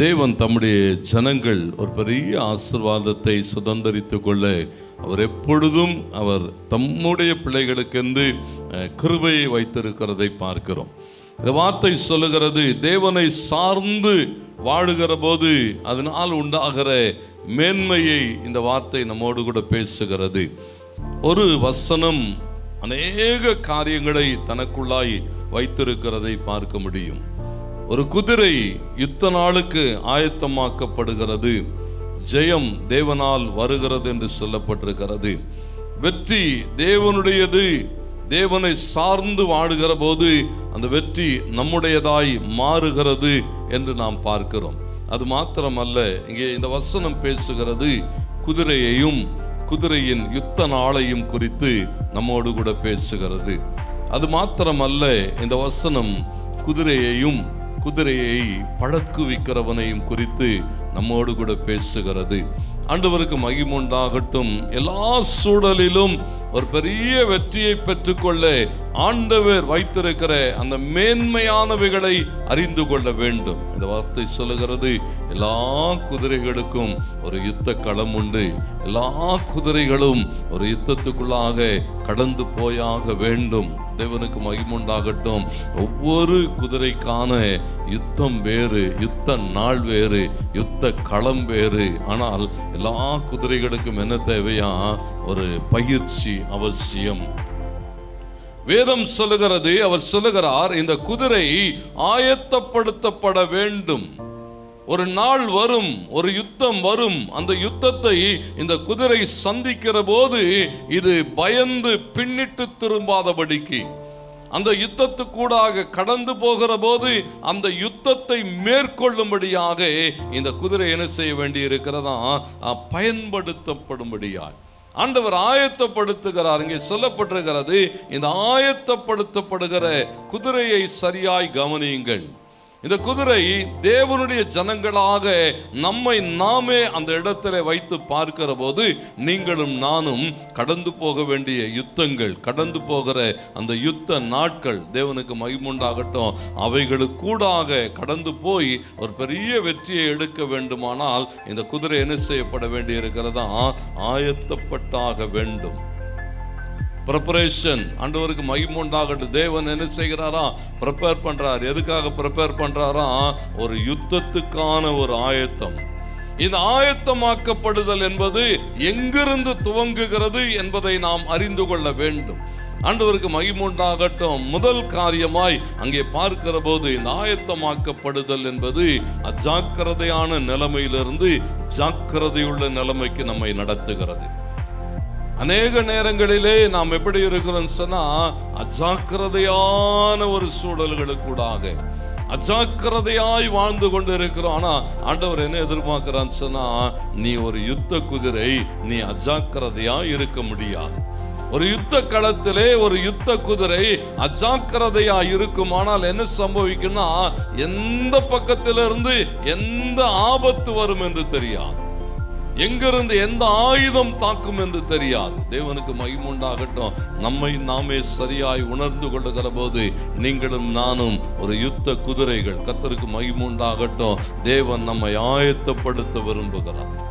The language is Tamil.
தேவன் தம்முடைய ஜனங்கள் ஒரு பெரிய ஆசிர்வாதத்தை சுதந்திரித்து கொள்ள அவர் எப்பொழுதும் அவர் தம்முடைய பிள்ளைகளுக்கென்று கிருபையை வைத்திருக்கிறதை பார்க்கிறோம். இந்த வார்த்தை சொல்லுகிறது தேவனை சார்ந்து வாழுகிற போது அதனால் உண்டாகிற மேன்மையை இந்த வார்த்தை நம்மோடு கூட பேசுகிறது. ஒரு வசனம் அநேக காரியங்களை தனக்குள்ளாய் வைத்திருக்கிறதை பார்க்க முடியும். ஒரு குதிரை யுத்த நாளுக்கு ஆயத்தமாக்கப்படுகிறது. ஜெயம் தேவனால் வருகிறது என்று சொல்லப்பட்டிருக்கிறது. வெற்றி தேவனுடையது. தேவனை சார்ந்து வாழுகிற போது அந்த வெற்றி நம்முடையதாய் மாறுகிறது என்று நாம் பார்க்கிறோம். அது மாத்திரமல்ல இங்கே இந்த வசனம் பேசுகிறது குதிரையையும் குதிரையின் யுத்த நாளையும் குறித்து நம்மோடு கூட பேசுகிறது. அது மாத்திரமல்ல இந்த வசனம் குதிரையையும் குதிரையை பழக்குவிக்கிறவனையும் குறித்து நம்மோடு கூட பேசுகிறது. ஆண்டவருக்கு மகிமுண்டாகட்டும் எல்லா சூழலிலும் ஒரு பெரிய வெற்றியை பெற்றுக்கொள்ள ஆண்டவர் வைத்திருக்கிற அந்த மேன்மையானவைகளை அறிந்து கொள்ள வேண்டும். இந்த வார்த்தை சொல்லுகிறது. எல்லா குதிரைகளுக்கும் ஒரு யுத்த களம் உண்டு. எல்லா குதிரைகளும் ஒரு யுத்தத்துக்குள்ளாக கடந்து போயாக வேண்டும். தேவனுக்கு மகிமுண்டாகட்டும். ஒவ்வொரு குதிரைக்கான யுத்தம் வேறு யுத்த நாள் வேறு யுத்த களம் வேறு. ஆனால் எல்லா குதிரைகளுக்கும் என்ன தேவையா? ஒரு பயிற்சி அவசியம். வேதம் சொல்லுகிறது அவர் சொல்லுகிறார் இந்த குதிரை ஆயத்தப்படுத்தப்பட வேண்டும். ஒரு நாள் வரும் ஒரு யுத்தம் வரும் அந்த யுத்தத்தை இந்த குதிரை சந்திக்கிற போது இது பயந்து பின்னிட்டு திரும்பாதபடிக்கு. அந்த யுத்தத்துக்கூடாக கடந்து போகிற போது அந்த யுத்தத்தை மேற்கொள்ளும்படியாக இந்த குதிரை என்ன செய்ய வேண்டி இருக்கிறதா பயன்படுத்தப்படும்படியாக ஆண்டவர் ஆயத்தப்படுத்துகிறார். இங்கே சொல்லப்பட்டிருக்கிறது இந்த ஆயத்தப்படுத்தப்படுகிற குதிரையை சரியாய் கவனியுங்கள். இந்த குதிரை தேவனுடைய ஜனங்களாக நம்மை நாமே அந்த இடத்துல வைத்து பார்க்கிற போது நீங்களும் நானும் கடந்து போக வேண்டிய யுத்தங்கள் கடந்து போகிற அந்த யுத்த நாட்கள் தேவனுக்கு மகிமுண்டாகட்டும். அவைகளுக்கூடாக கடந்து போய் ஒரு பெரிய வெற்றியை எடுக்க வேண்டுமானால் இந்த குதிரை என்ன செய்யப்பட வேண்டியிருக்கிறதா? ஆயத்தப்பட்டாக வேண்டும். ப்ரிப்பரேஷன் ஆண்டவருக்கு மகிமுண்டாகட்டும் தேவன் என்ன செய்கிறாரா? ப்ரிப்பேர் பண்ணுறார் எதுக்காக ப்ரிப்பேர் பண்ணுறாரா ஒரு யுத்தத்துக்கான ஒரு ஆயத்தம். இந்த ஆயத்தமாக்கப்படுதல் என்பது எங்கிருந்து துவங்குகிறது என்பதை நாம் அறிந்து கொள்ள வேண்டும். ஆண்டவருக்கு மகிமுண்டாகட்டும் முதல் காரியமாய் அங்கே பார்க்கிற போது இந்த ஆயத்தமாக்கப்படுதல் என்பது அஜாக்கிரதையான நிலைமையிலிருந்து ஜாக்கிரதையுள்ள நிலைமைக்கு நம்மை நடத்துகிறது. அநேக நேரங்களிலே நாம் எப்படி இருக்கிறோம் சொன்னா அஜாக்கிரதையான ஒரு சூழல்களுக்கூடாக. அஜாக்கிரதையாய் வாழ்ந்து கொண்டு இருக்கிறோம் ஆனா ஆண்டவர் என்ன எதிர்பார்க்கிறான்னு சொன்னா நீ ஒரு யுத்த குதிரை நீ அஜாக்கிரதையா இருக்க முடியாது. ஒரு யுத்த களத்திலே ஒரு யுத்த குதிரை அஜாக்கிரதையா இருக்குமானால் என்ன சம்பவிக்கும்னா எந்த பக்கத்திலிருந்து எந்த ஆபத்து வரும் என்று தெரியாது. எங்கிருந்து எந்த ஆயுதம் தாக்கும் என்று தெரியாது. தேவனுக்கு மகிமுண்டாகட்டும் நம்மை நாமே சரியாய் உணர்ந்து கொள்ளுகிற போது நீங்களும் நானும் ஒரு யுத்த குதிரைகள் கத்தருக்கு மகிமுண்டாகட்டும் தேவன் நம்மை ஆயத்தப்படுத்த விரும்புகிறார்.